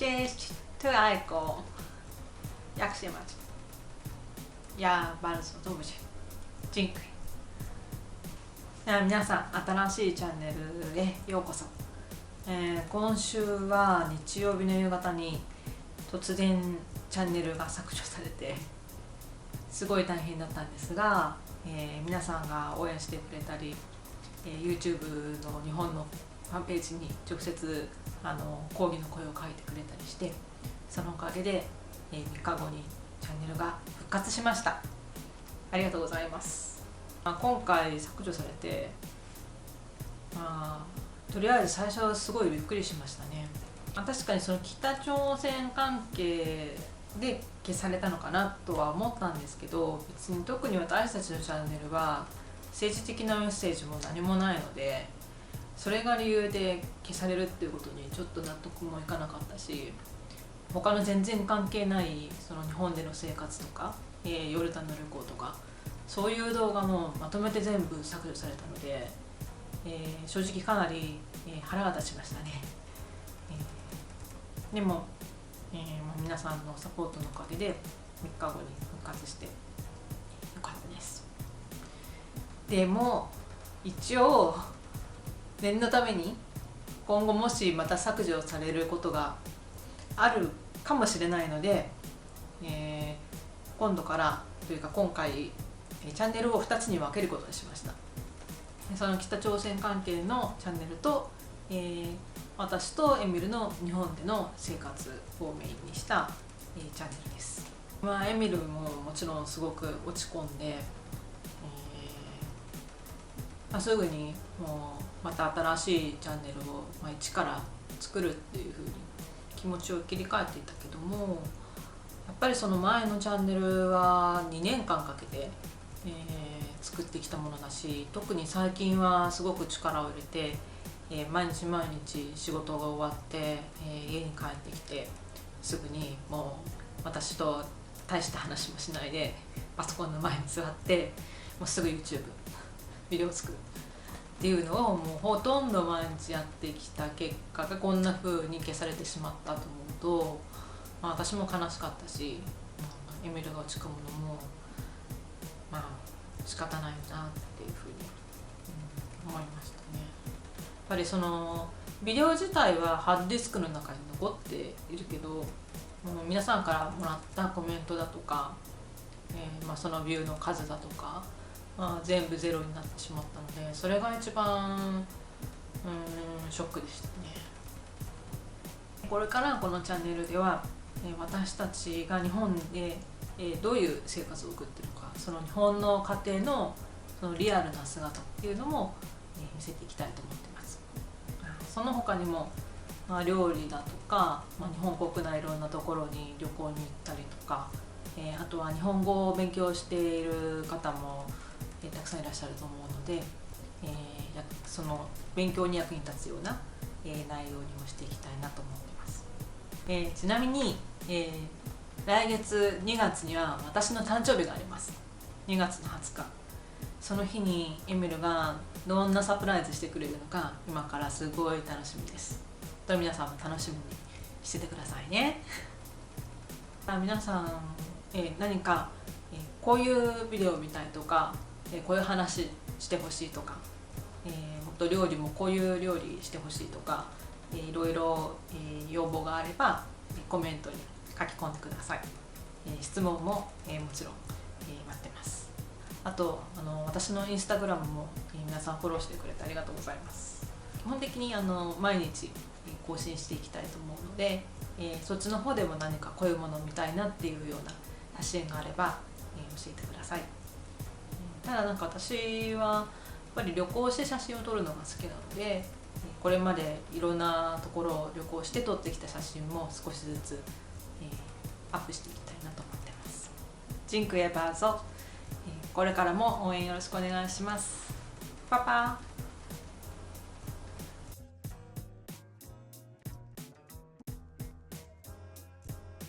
Cześć, tu Aiko. Jak się macie? Ja bardzo dobrze. Dziękuję. 皆さん新しいチャンネルへようこそ、えー今週は日曜日の夕方に突然チャンネルが削除されてすごい大変だったんですが、えー皆さんが応援してくれたり、えー YouTube の日本のファンページに直接あの抗議の声を書いてくれたりしてそのおかげで、えー3日後にチャンネルが復活しました。ありがとうございます、まあ、今回削除されてまあとりあえず最初はすごいびっくりしましたね、まあ、確かにその北朝鮮関係で消されたのかなとは思ったんですけど別に特に私たちのチャンネルは政治的なメッセージも何もないのでそれが理由で消されるっていうことにちょっと納得もいかなかったし他の全然関係ないその日本での生活とか、えーヨルダンの旅行とかそういう動画もまとめて全部削除されたので、えー正直かなり、えー腹が立ちましたね、えーでも、えー皆さんのサポートのおかげで3日後に復活してよかったです。でも一応念のために今後もしまた削除されることがあるかもしれないので、えー今度からというか今回チャンネルを2つに分けることにしました。その北朝鮮関係のチャンネルと、えー私とエミルの日本での生活をメインにした、えーチャンネルです、まあ、エミルももちろんすごく落ち込んで、えーまあ、すぐにもうまた新しいチャンネルを、まあ、一から作るっていうふうに気持ちを切り替えていたけどもやっぱりその前のチャンネルは2年間かけて、えー作ってきたものだし特に最近はすごく力を入れて、えー毎日毎日仕事が終わって、えー家に帰ってきてすぐにもう私と大した話もしないでパソコンの前に座ってもうすぐ YouTube ビデオ作る。っていうのをもうほとんど毎日やってきた結果がこんな風に消されてしまったと思うと、まあ、私も悲しかったし、エミルが落ち込むのもまあ仕方ないなっていうふうに、うん思いましたね。やっぱりそのビデオ自体はハードディスクの中に残っているけどもう皆さんからもらったコメントだとか、えーまあ、そのビューの数だとか、あ、全部ゼロになってしまったのでそれが一番うんショックでしたね。これからこのチャンネルでは、え私たちが日本で、えどういう生活を送ってるのかその日本の家庭のそのリアルな姿っていうのも、え見せていきたいと思ってます。その他にも、まあ、料理だとか、まあ、日本国内いろんなところに旅行に行ったりとか、えーあとは日本語を勉強している方も、えーたくさんいらっしゃると思うので、えーその勉強に役に立つような、えー内容にもしていきたいなと思ってます。えちなみに、え来月2月には私の誕生日があります。2月の20日。その日にエミルがどんなサプライズしてくれるのか今からすごい楽しみです。と皆さんも楽しみにしててくださいね。あ皆さん、え何か、えこういうビデオを見たいとか、えこういう話してほしいとか、えーもっと料理もこういう料理してほしいとか、えーいろいろ、え要望があればコメントに書き込んでください、え質問も、えもちろん、え待ってます。あとあの私のインスタグラムも、え皆さんフォローしてくれてありがとうございます。基本的にあの毎日更新していきたいと思うので、えそっちの方でも何かこういうものを見たいなっていうような写真があれば、え教えてください。ただなんか私はやっぱり旅行して写真を撮るのが好きなのでえこれまでいろんなところを旅行して撮ってきた写真も少しずつ、えーアップしていきたいなと思ってます。ジンクエバーゾ、えーこれからも応援よろしくお願いします。パパ